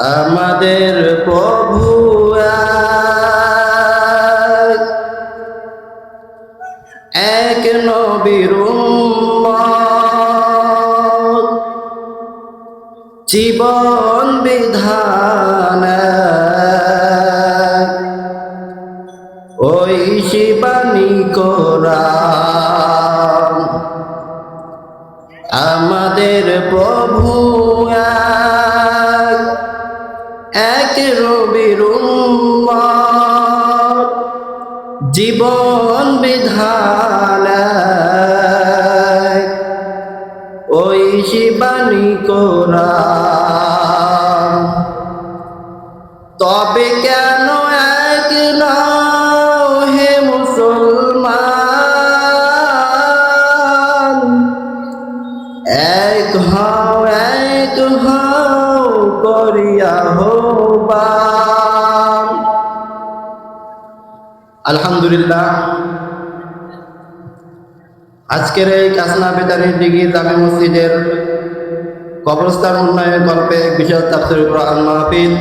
আমাদের প্রভু এক, নবীর জীবন বিধান ওই শিবানী কোরআন। আমাদের প্রভু রবির জীবন বিধান ওই শিবানী কোরআন। তবে কেন এক না হে মুসলমান? এক হও এক আলহামদুলিল্লাহ। আজকের এই কাসনা বেতারি ডিগ্রি জামে মসজিদের কবরস্থান উন্নয়ন গল্পে বিশেষ তাফসির কোরআন মাহফিল